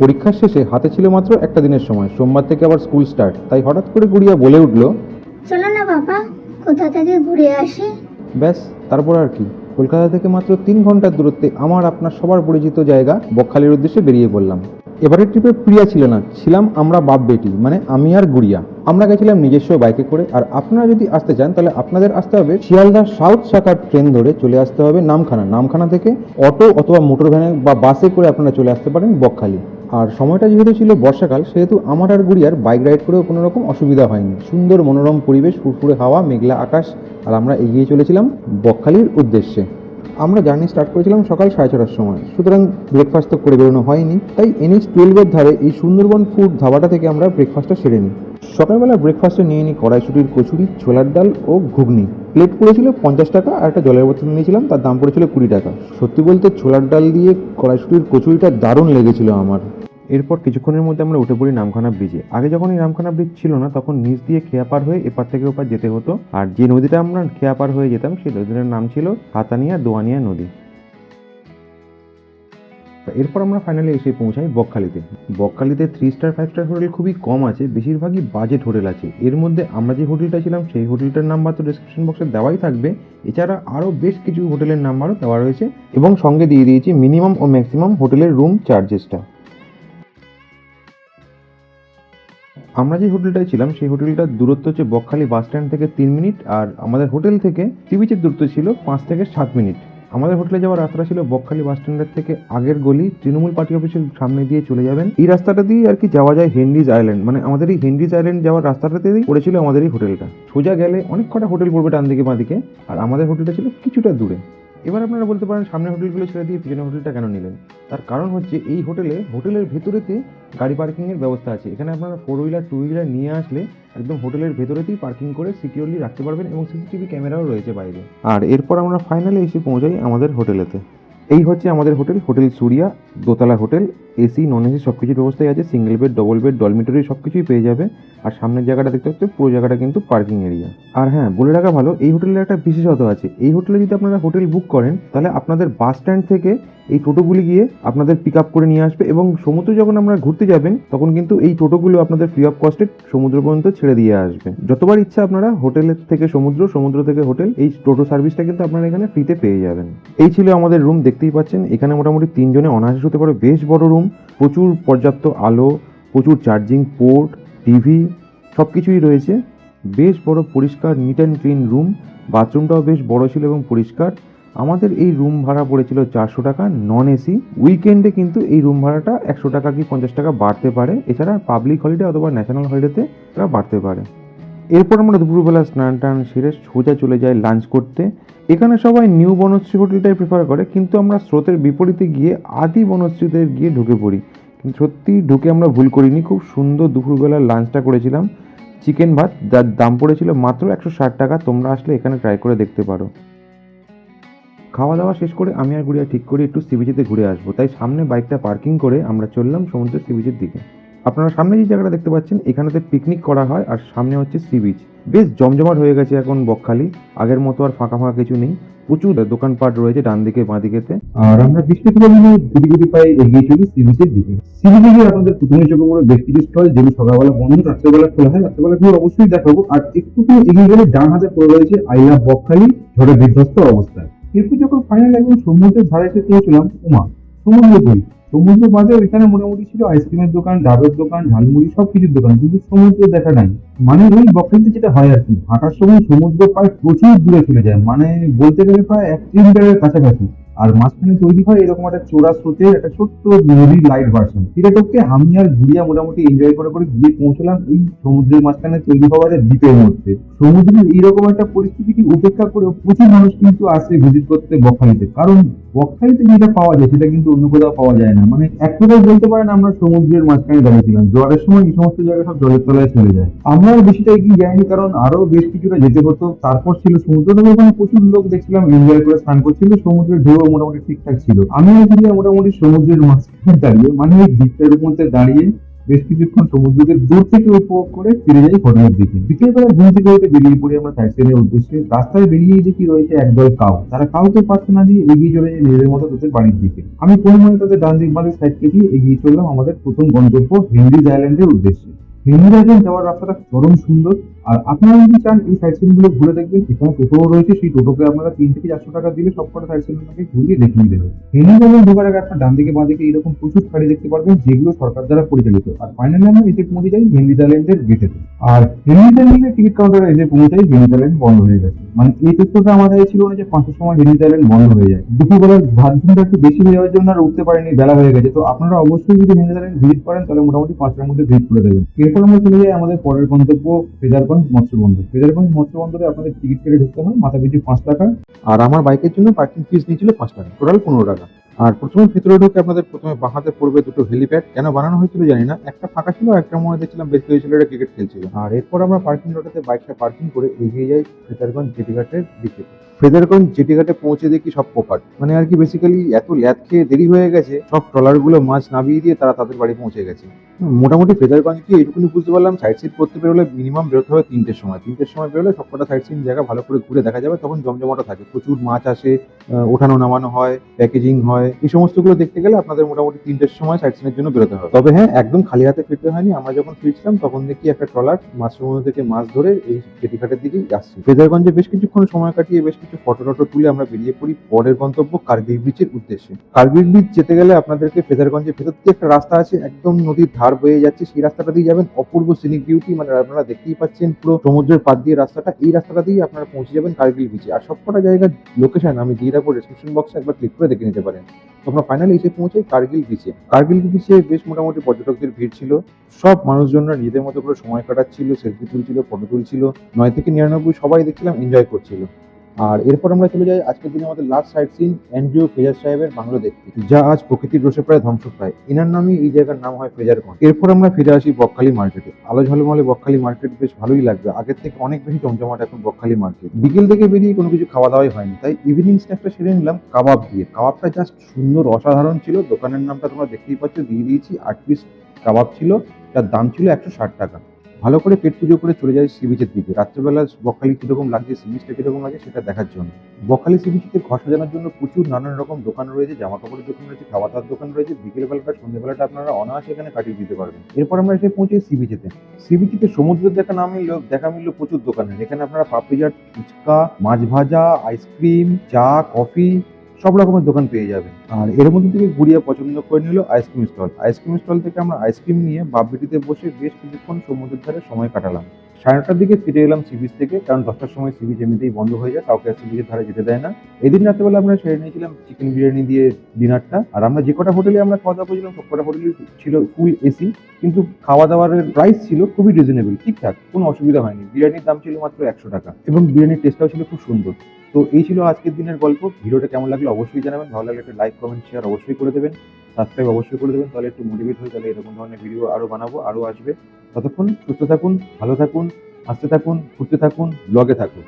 পরীক্ষার শেষে হাতে ছিল মাত্র একটা দিনের সময়। সোমবার থেকে আবার স্কুল স্টার্ট। তাই হঠাৎ করে গুড়িয়া বলে উঠল চলো না বাবা কোথা থেকে ঘুরে আসি? ব্যাস তারপর আর কি। কলকাতা থেকে মাত্র তিন ঘণ্টার দূরত্বে আমার আপনার সবার পরিচিত জায়গা বকখালির উদ্দেশ্যে বেরিয়ে পড়লাম। এবারের ট্রিপে প্রিয়া ছিল না ছিলাম আমরা বাপ বেটি মানে আমি আর গুড়িয়া। আমরা গেছিলাম নিজস্ব বাইকে করে আর আপনারা যদি আসতে চান তাহলে আপনাদের আসতে হবে শিয়ালদা সাউথ শাখার ট্রেন ধরে চলে আসতে হবে নামখানা। নামখানা থেকে অটো অথবা মোটর ভ্যানে বা বাসে করে আপনারা চলে আসতে পারেন বকখালি। আর সময়টা যেহেতু ছিল বর্ষাকাল, সেহেতু আমার আর গুড়িয়ার বাইক রাইড করেও কোনো রকম অসুবিধা হয়নি। সুন্দর মনোরম পরিবেশ, ফুরফুরে হাওয়া, মেঘলা আকাশ, আর আমরা এগিয়ে চলেছিলাম বকখালির উদ্দেশ্যে। আমরা জার্নি স্টার্ট করেছিলাম সকাল সাড়ে ছটার সময়। সুতরাং ব্রেকফাস্ট তো করে বেরোনো হয়নি, তাই এনএইচ টুয়েলভের ধারে এই সুন্দরবন ফুড ধাবাটা থেকে আমরা ব্রেকফাস্টটা সেরে নিই। সকালবেলা ব্রেকফাস্টে নিয়ে নিই কড়াইশুটির কচুরি, ছোলার ডাল ও ঘুগনি। প্লেট পড়েছিল পঞ্চাশ টাকা আর একটা জলের বোতল নিয়েছিলাম, তার দাম পড়েছিল কুড়ি টাকা। সত্যি বলতে ছোলার ডাল দিয়ে কড়াইশুটির কচুরিটা দারুণ লেগেছিল আমার। এরপর কিছুক্ষণের মধ্যে আমরা উঠে পড়ি নামখানা ব্রিজে। আগে যখন এই নামখানা ব্রিজ ছিল না, তখন নিচ দিয়ে খেয়া পার হয়ে এপার থেকে ওপার যেতে হতো। আর যে নদীটা আমরা খেয়া পার হয়ে যেতাম, সেই নদীটার নাম ছিল হাতানিয়া দোয়ানিয়া নদী। এরপর আমরা ফাইনালি এসে পৌঁছাই বকখালিতে। বকখালিতে three star five star hotel খুবই কম আছে, বেশিরভাগই বাজেট হোটেল আছে। এর মধ্যে আমরা যে হোটেলটা ছিলাম, সেই হোটেলটার নাম্বার তো ডিসক্রিপশন বক্সে দেওয়াই থাকবে। এছাড়া আরও বেশ কিছু হোটেলের নাম্বারও দেওয়া রয়েছে এবং সঙ্গে দিয়ে দিয়েছি মিনিমাম ও ম্যাক্সিমাম হোটেলের রুম চার্জেসটা আমরা যে হোটেলটায় ছিলাম, সেই হোটেলটার দূরত্ব হচ্ছে বকখালি বাস স্ট্যান্ড থেকে তিন মিনিট আর আমাদের হোটেল থেকে সি বিচের দূরত্ব ছিল পাঁচ থেকে সাত মিনিট। আমাদের হোটেলে যাওয়ার রাস্তা ছিল বকখালি বাস স্ট্যান্ডের থেকে আগের গলি। তৃণমূল পার্টি অফিসের সামনে দিয়ে চলে যাবেন। এই রাস্তাটা দিয়ে আর কি যাওয়া যায় হেনরিজ আইল্যান্ড। মানে আমাদের এই হেনরিজ আইল্যান্ড যাওয়ার রাস্তাটাতেই পড়েছিল আমাদের এই হোটেলটা। সোজা গেলে অনেক কটা হোটেল পড়বে ডান দিকে বাঁ দিকে আর আমাদের হোটেলটা ছিল কিছুটা দূরে। এবার আপনারা বলতে পারেন সামনে হোটেলগুলো ছেড়ে দিয়ে পিছনে হোটেলটা কেন নিলেন? তার কারণ হচ্ছে এই হোটেলে, হোটেলের ভেতরেতে গাড়ি পার্কিংয়ের ব্যবস্থা আছে। এখানে আপনারা ফোর হুইলার টু হুইলার নিয়ে আসলে একদম হোটেলের ভেতরেতেই পার্কিং করে সিকিউরলি রাখতে পারবেন এবং সিসিটিভি ক্যামেরাও রয়েছে বাইরে। আর এরপর আমরা ফাইনালি এসে পৌঁছাই আমাদের হোটেলেতে। এই হচ্ছে আমাদের হোটেল হোটেল সুরিয়া, দোতলা হোটেল এসি নন এসি সব কিছুর ব্যবস্থাই আছে single bed double bed dormitory সব কিছুই পেয়ে যাবে। আর সামনের জায়গাটা দেখতে পাচ্ছি পুরো জায়গাটা কিন্তু পার্কিং এরিয়া আর হ্যাঁ বলে রাখা ভালো, এই হোটেলের একটা বিশেষত আছে। এই হোটেলে যদি আপনারা হোটেল বুক করেন, তাহলে আপনাদের বাস স্ট্যান্ড থেকে এই টোটোগুলি গিয়ে আপনাদের পিক আপ করে নিয়ে আসবে এবং সমুদ্র যখন আপনারা ঘুরতে যাবেন, তখন কিন্তু এই টোটোগুলো আপনাদের ফ্রি অফ কস্টে সমুদ্র পর্যন্ত ছেড়ে দিয়ে আসবে। যতবার ইচ্ছা আপনারা হোটেলের থেকে সমুদ্র সমুদ্র থেকে হোটেল, এই টোটো সার্ভিসটা কিন্তু আপনারা এখানে ফ্রিতে পেয়ে যাবেন। এই ছিল আমাদের রুম দেখতেই পাচ্ছেন, এখানে মোটামুটি তিনজনে অনায়াসে হতে পারে বেশ বড় রুম প্রচুর পর্যাপ্ত আলো, প্রচুর চার্জিং পোর্ট টিভি সব কিছুই রয়েছে। বেশ বড়, পরিষ্কার নিট অ্যান্ড ক্লিন রুম বাথরুমটাও বেশ বড় ছিল এবং পরিষ্কার। আমাদের এই রুম ভাড়া পড়েছিল চারশো টাকা নন এসি উইকেন্ডে কিন্তু এই রুম ভাড়াটা একশো টাকা কি পঞ্চাশ টাকা বাড়তে পারে। এছাড়া পাবলিক হলিডে অথবা ন্যাশনাল হলিডেতে বাড়তে পারে। এরপর আমরা দুপুরবেলা স্নান টান সেরে সোজা চলে যাই লাঞ্চ করতে। এখানে সবাই নিউ বনশ্রী হোটেলটাই প্রেফার করে, কিন্তু আমরা স্রোতের বিপরীতে গিয়ে আদি বনশ্রীতে গিয়ে ঢুকে পড়ি। কিন্তু সত্যি ঢুকে আমরা ভুল করিনি, খুব সুন্দর দুপুরবেলার লাঞ্চটা করেছিলাম। চিকেন ভাত, যার দাম পড়েছিল মাত্র একশো ষাট টাকা, তোমরা আসলে এখানে ট্রাই করে দেখতে পারো। খাওয়া দাওয়া শেষ করে আমি আর গুড়িয়া ঠিক করি একটু সি বিচেতে ঘুরে আসব। তাই সামনে বাইকটা পার্কিং করে আমরা চললাম সমুদ্রের সি বিচের দিকে। আপনারা সামনে যে জায়গাটা দেখতে পাচ্ছেন, এখানেতে পিকনিক করা হয় আর সামনে হচ্ছে সি বিচ বেশ জমজমাট হয়ে গেছে এখন বকখালি। আগের মতো আর ফাঁকা ফাঁকা কিছু নেই। প্রচুর দোকানপাট রয়েছে ডান দিকে, বাঁ দিকেতে। আর আমরা বৃষ্টি কিলোমিটার গুটি গুটি পায়ে এগিয়ে চলি সি বিচের দিকে। সি বিচে গিয়ে আপনাদের প্রথমে চোখে পড়ে বেশ স্টল যেগুলো সকালবেলা বন্ধ, রাত্রেবেলা খোলা হয়, রাত্রেবেলা ভিউ অবশ্যই দেখাবো। আর একটুখানি এগিয়ে গেলে ডান হাতে পড়ে রয়েছে আই লাভ বকখালি ঝড়ে বিধ্বস্ত অবস্থায় এরপর যখন ফাইনাল একদম সমুদ্রের ধারে এসে পৌঁছলাম, উমা, সমুদ্র সমুদ্র বাদেও এখানে মোটামুটি ছিল আইসক্রিমের দোকান, ডাবের দোকান, ঝালমুড়ি সব কিছুর দোকান। কিন্তু সমুদ্র দেখা নাই। মানে ওই বকখালিতে যেটা হয় আর কি, হাঁটার সময় সমুদ্র প্রায় প্রচুর দূরে চলে যায়। মানে বলতে গেলে প্রায় এক কিলোমিটারের কাছাকাছি। আর মাঝখানে তৈরি হয় এরকম একটা চোরা স্রোতের একটা ছোট্ট নদীর লাইট ভার্সন সেটাকে আমি আর ঘুরিয়া মোটামুটি এনজয় করে করে গিয়ে পৌঁছলাম এই সমুদ্রের মাঝখানে তৈরি হওয়া যায় দ্বীপের মধ্যে। সমুদ্রের এইরকম একটা পরিস্থিতিকে উপেক্ষা করে প্রচুর মানুষ কিন্তু আসে ভিজিট করতে বকখালিতে কারণ বকখালিতে যেটা পাওয়া যায়, সেটা কিন্তু অন্য কোথাও পাওয়া যায় না। মানে এক কথায় বলতে পারেন, আমরা সমুদ্রের মাঝখানে দাঁড়িয়েছিলাম। জ্বরের সময় এই সমস্ত জায়গা সব জলের তলায় চলে যায়। আমরা বেশিটা এগিয়ে যাইনি, কারণ আরও বেশ কিছুটা যেতে হতো। তারপর ছিল সমুদ্র। তবে ওখানে প্রচুর লোক দেখছিলাম এনজয় করে স্নান করছিল। সমুদ্রের ঢেউ মোটামুটি ঠিকঠাক ছিল। আমি মোটামুটি সমুদ্রের মাঝখানে দাঁড়িয়ে মানে ওই দ্বীপটার মধ্যে দাঁড়িয়ে বেশ কিছুক্ষণ সমুদ্রকে দূর থেকে উপভোগ করে ফিরে যাই হোটেলের দিকে। বিকেলবেলা ঘুম থেকে উঠে বেরিয়ে পড়ি আমরা সাইট উদ্দেশ্যে। রাস্তায় বেরিয়ে দেখি রয়েছে একদল কাউ। তারা কাউকে পারছে না দিয়ে এগিয়ে চলে যায় নিজেদের মতো তাদের বাড়ির দিকে। আমি কোনো মনে তাদের ডান দিক বাঁধের সাইড দিয়ে এগিয়ে চললাম আমাদের প্রথম গন্তব্য হেনরিজ আইল্যান্ডের উদ্দেশ্যে। হেনরিজ আইল্যান্ড যাওয়ার রাস্তাটা চরম সুন্দর। আর আপনারা যদি চান এই সাইট সিনগুলো ঘুরে দেখবেন, এখানে টোটো রয়েছে, সেই টোটোকে আপনারা তিন থেকে চারশো টাকা দিলে সবকটা সাইট আপনাকে ঘুরিয়ে দেখিয়ে দেবে। হেনরিজ আইল্যান্ড ঢোকার আগে আপনার ডান দিকে, বাঁ দিকে এরকম প্রচুর গাড়ি দেখতে পারবেন, যেগুলো সরকার দ্বারা পরিচালিত। আর ফাইনালি আমরা এসে পৌঁছে যাই হেনরিজ আইল্যান্ডের গেটেতে আর হেনরিজ আইল্যান্ডের টিকিট কাউন্টারে এসে পৌঁছাই হেনরিজ আইল্যান্ড বন্ধ হয়ে গেছে। মানে এই তথ্যটা আমাদের ছিল না যে পাঁচটার সময় হেনরিজ আইল্যান্ড বন্ধ হয়ে যায়। দুপুরবেলার ভাত ঘুমটা একটু বেশি হয়ে যাওয়ার জন্য আর উঠতে পারেনি, বেলা হয়ে গেছে। তো আপনারা অবশ্যই যদি হেনরিজ আইল্যান্ড ভিজিট করেন, তাহলে মোটামুটি পাঁচটার মধ্যে ভিজিট করে দেবেন। এরপর আমরা চলে যাই আমাদের পরের গন্তব্য ফেজারগঞ্জ মৎস্য বন্দর ফেজারগঞ্জ মৎস্য বন্দরে আপনাদের টিকিট কেটে ঢুকতে হয়, মাথা পিছু পাঁচ টাকা। আর আমার বাইকের জন্য পার্কিং ফিস নিয়েছিল পাঁচ টাকা টোটাল পনেরো টাকা। আর প্রথমে ভেতরে ঢুকে আপনাদের প্রথমে বাঁহাতে পড়বে দুটো হেলিপ্যাড কেন বানানো হয়েছিল জানি না, একটা ফাঁকা ছিল, একটা মনে দেখছিলাম বেশ কিছু ছেলেরা ক্রিকেট খেলছিল। আর এরপর আমরা পার্কিং লটাতে বাইকটা পার্কিং করে এগিয়ে যাই ফেজারগঞ্জ জেটিঘাটের দিকে। ফেজারগঞ্জ জেটিঘাটে পৌঁছে দেখি সব পোপাট মানে আর কি বেসিক্যালি এত ল্যাদ খেয়ে দেরি হয়ে গেছে, সব ট্রলারগুলো মাছ নামিয়ে দিয়ে তারা তাদের বাড়ি পৌঁছে গেছে। মোটামুটি ফেজারগঞ্জকে এইটুকুনি বুঝতে পারলাম। সাইড সিট করতে বেরোলে মিনিমাম বেরোতে হবে তিনটের সময়। তিনটের সময় বেরোলে সবকটা সাইড সিন জায়গা ভালো করে ঘুরে দেখা যাবে, তখন জমজমাটা থাকে। প্রচুর মাছ আসে ওঠানো নামানো হয় প্যাকেজিং হয়, এই সমস্তগুলো দেখতে গেলে আপনাদের মোটামুটি তিনটের সময় সাইড সিনের জন্য বেরোতে হবে। তবে হ্যাঁ একদম খালি হাতে ফিরতে হয়নি, আমরা যখন ফিরছিলাম তখন দেখি একটা ট্রলার মাছ সমুদ্র থেকে মাছ ধরে এই জেটিঘাটের দিকেই আসছে। ফেদারগঞ্জে বেশ কিছুক্ষণ সময় কাটিয়ে বেশ কিছু ফটো টটো তুলে আমরা বেরিয়ে পড়ি পরের গন্তব্য কার্গিল বিচের উদ্দেশ্যে। কার্গিল বিচ যেতে গেলে আপনাদেরকে ফেজারগঞ্জের ভেতর দিয়ে একটা রাস্তা আছে, একদম নদীর ধার। বয়ে যাচ্ছে, সেই রাস্তাটা দিয়ে যাবেন। অপূর্ব সিনিক বিউটি মানে আপনারা দেখতেই পাচ্ছেন পুরো সমুদ্রের পাশ দিয়ে রাস্তাটা। এই রাস্তাটা দিয়ে আপনারা পৌঁছে যাবেন কার্গিল বিচে আর সবকটা জায়গার লোকেশন আমি দিয়ে রাখব ডিসক্রিপশন বক্সে একবার ক্লিক করে দেখে নিতে পারেন। আমরা ফাইনালি এসে পৌঁছাই কার্গিল বিচে কার্গিল বিচে বেশ মোটামুটি পর্যটকদের ভিড় ছিল। সব মানুষজনরা নিজেদের মতো করে সময় কাটাচ্ছিল সেলফি তুলছিল ফটো তুলছিল। নয় থেকে নিরানব্বই সবাই দেখছিলাম এনজয় করছিল। আর এরপর আমরা চলে যাই আজকের দিনে আমাদের last site scene NGO Fraser সাহেবের বাংলো দেখতে যা আজ প্রকৃতির রোষে প্রায় ধ্বংস প্রায় এনার নামে এই জায়গার নাম হয় ফেজারগঞ্জ এরপর আমরা ফিরে আসি বকখালি মার্কেটে আলো ঝলমলে বকখালি মার্কেট বেশ ভালোই লাগবে। আগের থেকে অনেক বেশি জমজমাট এখন বকখালি মার্কেট বিকেল থেকে বেরিয়ে কোনো কিছু খাওয়া দাওয়াই হয়নি। তাই ইভিনিং স্ন্যাকটা সেরে নিলাম কাবাব দিয়ে। কাবাবটা জাস্ট সুন্দর অসাধারণ ছিল। দোকানের নামটা তোমরা দেখতেই পাচ্ছ, দিয়ে দিয়েছি। আট পিস কাবাব ছিল। তার দাম ছিল একশো ষাট টাকা। ভালো করে পেট পুজো করে চলে যায় সি বিচের দিকে। রাত্রেবেলা বকখালি কীরকম লাগছে সি বিচটা কীরকম লাগছে সেটা দেখার জন্য। বকখালি সি বিচে ঘর সাজানোর জন্য প্রচুর নানান রকম দোকান রয়েছে জামা কাপড়ের দোকান রয়েছে খাওয়া দাওয়ার দোকান রয়েছে, বিকেলবেলাটা, সন্ধ্যেবেলাটা আপনারা অনায়াসে এখানে কাটিয়ে দিতে পারবেন। এরপর আমরা এসে পৌঁছে সি বিচেতে সি বিচেতে সমুদ্রের দেখা না মিললেও দেখা মিললো প্রচুর দোকানের এখানে আপনারা পাপড়ি চাট, ফুচকা, মাছ ভাজা, আইসক্রিম, চা, কফি সব রকমের দোকান পেয়ে যাবেন। আর এর মধ্যে থেকে গুড়িয়া পছন্দ করে নিল আইসক্রিম স্টল। আইসক্রিম স্টল থেকে আমরা আইসক্রিম নিয়ে বাপবিটিতে বসে বেশ কিছুক্ষণ সমুদ্রের ধারে সময় কাটালাম। সাড়ে নটার দিকে ফিরে এলাম সি বিচ থেকে, কারণ দশটার সময় সি বিচ এমনিতেই বন্ধ হয়ে যায়, কাউকে সি বিচের ধারে যেতে দেয় না। এদিন রাত্রেবেলা আমরা সেরে নিয়েছিলাম চিকেন বিরিয়ানি দিয়ে ডিনারটা। আর আমরা যে কটা হোটেলে আমরা খাওয়া দাওয়া করেছিলাম, সব কটা হোটেলে ছিল ফুল এসি, কিন্তু খাওয়া দাওয়ার প্রাইস ছিল খুবই রিজনেবল ঠিকঠাক, কোনো অসুবিধা হয়নি। বিরিয়ানির দাম ছিল মাত্র একশো টাকা। এবং বিরিয়ানির টেস্টটাও ছিল খুব সুন্দর। তো এই ছিল আজকের দিনের গল্প। ভিডিওটা কেমন লাগল অবশ্যই জানাবেন। ভালো লাগলে একটা লাইক কমেন্ট শেয়ার অবশ্যই করে দেবেন। সাবস্ক্রাইব অবশ্যই করে দেবেন, তাহলে একটু মোটিভেট হয়ে তাহলে এরকম ধরনের ভিডিও আরও বানাবো আরও আসবে। ততক্ষণ সুস্থ থাকুন, ভালো থাকুন হাসতে থাকুন, ঘুরতে থাকুন ব্লগে থাকুন।